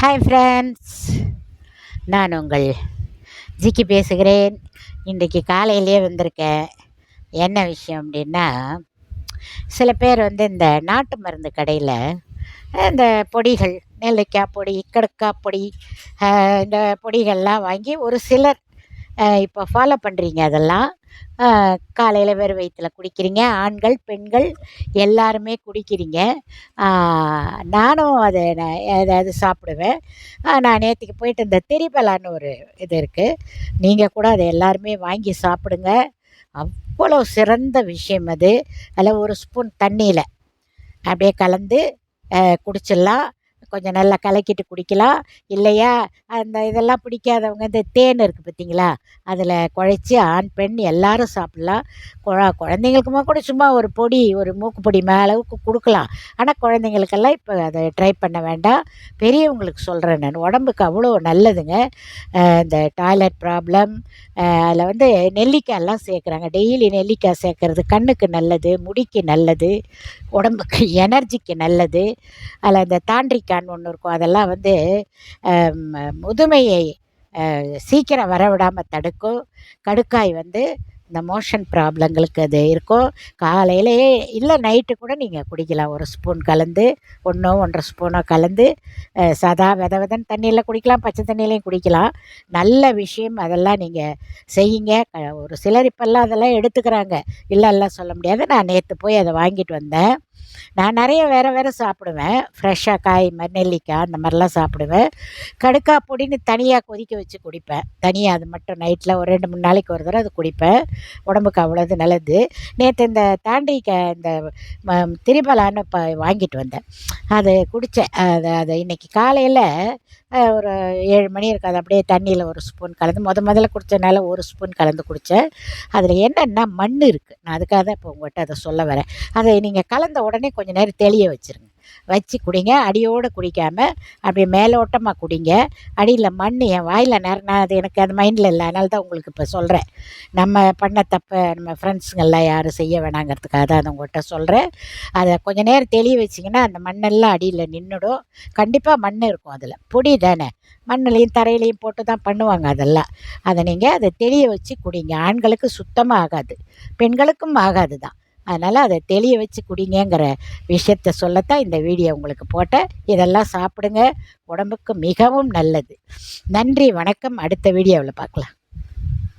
Hi friends நான் உங்கள் ஜிக்கி பேசுகிறேன். இன்றைக்கி காலையிலே வந்திருக்கேன் என்ன விஷயம் அப்படின்னா சில பேர் வந்து இந்த நாட்டு மருந்து கடையில் இந்த பொடிகள் நெல்லிக்காய் பொடி கடக்காய் பொடி இந்த பொடிகள்லாம் வாங்கி ஒரு சிலர் இப்போ ஃபாலோ பண்ணுறீங்க அதெல்லாம். காலையில் வெறும் வயிற்றுல குடிக்கிறீங்க. ஆண்கள் பெண்கள் எல்லாருமே குடிக்கிறீங்க. நானும் அதை நான் ஏதாவது சாப்பிடுவேன். நான் நேற்றுக்கு போயிட்டு இந்த திரிபலான்னு ஒரு இது இருக்குது நீங்கள் கூட அதை எல்லாருமே வாங்கி சாப்பிடுங்க. அவ்வளோ சிறந்த விஷயம் அது. அதில் ஒரு ஸ்பூன் தண்ணியில் அப்படியே கலந்து குடிச்சிடலாம். கொஞ்சம் நல்லா கலக்கிட்டு குடிக்கலாம். இல்லையா? அந்த இதெல்லாம் பிடிக்காதவங்க இந்த தேன் இருக்குது பார்த்தீங்களா? அதில் குழைச்சி ஆண் பெண் எல்லாரும் சாப்பிட்லாம். குழ குழந்தைங்களுக்குமா கூட சும்மா ஒரு பொடி ஒரு மூக்கு பொடி அளவுக்கு கொடுக்கலாம். ஆனால் குழந்தைங்களுக்கெல்லாம் இப்போ அதை ட்ரை பண்ண வேண்டாம். பெரியவங்களுக்கு சொல்கிறேன் நான். உடம்புக்கு அவ்வளோ நல்லதுங்க. இந்த டாய்லெட் ப்ராப்ளம் அதில் வந்து நெல்லிக்காயெல்லாம் சேர்க்குறாங்க. டெய்லி நெல்லிக்காய் சேர்க்கறது கண்ணுக்கு நல்லது முடிக்கு நல்லது உடம்புக்கு எனர்ஜிக்கு நல்லது. அதில் இந்த தாண்டிக்காய் பிளான் ஒன்று இருக்கும். அதெல்லாம் வந்து முதுமையை சீக்கிரம் வரவிடாமல் தடுக்கும். கடுக்காய் வந்து இந்த மோஷன் ப்ராப்ளங்களுக்கு அது இருக்கும். காலையிலேயே இல்லை நைட்டு கூட நீங்கள் குடிக்கலாம். ஒரு ஸ்பூன் கலந்து ஒன்றோ ஒன்றரை ஸ்பூனோ கலந்து சதா வித விதன் தண்ணியில் குடிக்கலாம். பச்சை தண்ணியிலையும் குடிக்கலாம். நல்ல விஷயம். அதெல்லாம் நீங்கள் செய்யுங்க. க- ஒரு சிலர் இப்போல்லாம் அதெல்லாம் எடுத்துக்கிறாங்க. இல்லை எல்லாம் சொல்ல முடியாது. நான் நேற்று போய் அதை வாங்கிட்டு வந்தேன். நான் நிறைய வேறு வேறு சாப்பிடுவேன். ஃப்ரெஷ்ஷாக காய் மாதிரி நெல்லிக்காய் அந்த மாதிரிலாம் சாப்பிடுவேன். கடுக்கா பொடின்னு தனியாக கொதிக்க வச்சு குடிப்பேன். தனியாக அது மட்டும் நைட்டில் ஒரு ரெண்டு மூணு நாளைக்கு ஒரு தடவை அது குடிப்பேன். உடம்புக்கு அவ்வளோது நல்லது. நேற்று இந்த தாண்டிக்காய் இந்த திரிபலான்னு இப்போ வாங்கிட்டு வந்தேன். அது குடித்தேன் அது அதை இன்றைக்கி காலையில் ஒரு ஏழு மணி இருக்காது. அது அப்படியே தண்ணியில் ஒரு ஸ்பூன் கலந்து முத முதல்ல குடித்தனால ஒரு ஸ்பூன் கலந்து குடித்தேன் அதில் என்னென்னா மண் இருக்குது நான் அதுக்காக தான் இப்போ உங்கள்கிட்ட அதை சொல்ல வரேன். அதை நீங்கள் கலந்த உடனே கொஞ்சம் நேரம் தெளிய வச்சுருங்க. வச்சு குடிங்க. அடியோடு குடிக்காமல் அப்படியே மேலோட்டமாக குடிங்க. அடியில் மண் என் வாயில் நேர நான் அது எனக்கு அது மைண்டில் இல்லை. அதனால தான் உங்களுக்கு இப்போ சொல்கிறேன் நம்ம பண்ண தப்பை நம்ம ஃப்ரெண்ட்ஸுங்கெல்லாம் யாரும் செய்ய வேணாங்கிறதுக்காக தான் அதை உங்கள்கிட்ட சொல்கிறேன் அதை கொஞ்ச நேரம் தெளிய வச்சிங்கன்னா அந்த மண்ணெல்லாம் அடியில் நின்றுடும் கண்டிப்பாக மண் இருக்கும் அதில். பொடி தானே. மண்ணுலேயும் தரையிலையும் போட்டு தான் பண்ணுவாங்க அதெல்லாம். அதை நீங்கள் அதை தெளிய வச்சு குடிங்க. ஆண்களுக்கு சுத்தமாக ஆகாது. பெண்களுக்கும் ஆகாது தான். அதனால் அதை தெளிய வச்சு குடிங்கங்கிற விஷயத்த சொல்லத்தான் இந்த வீடியோ உங்களுக்கு போட்டேன். இதெல்லாம் சாப்பிடுங்க. உடம்புக்கு மிகவும் நல்லது. நன்றி வணக்கம். அடுத்த வீடியோவில் பார்க்கலாம்.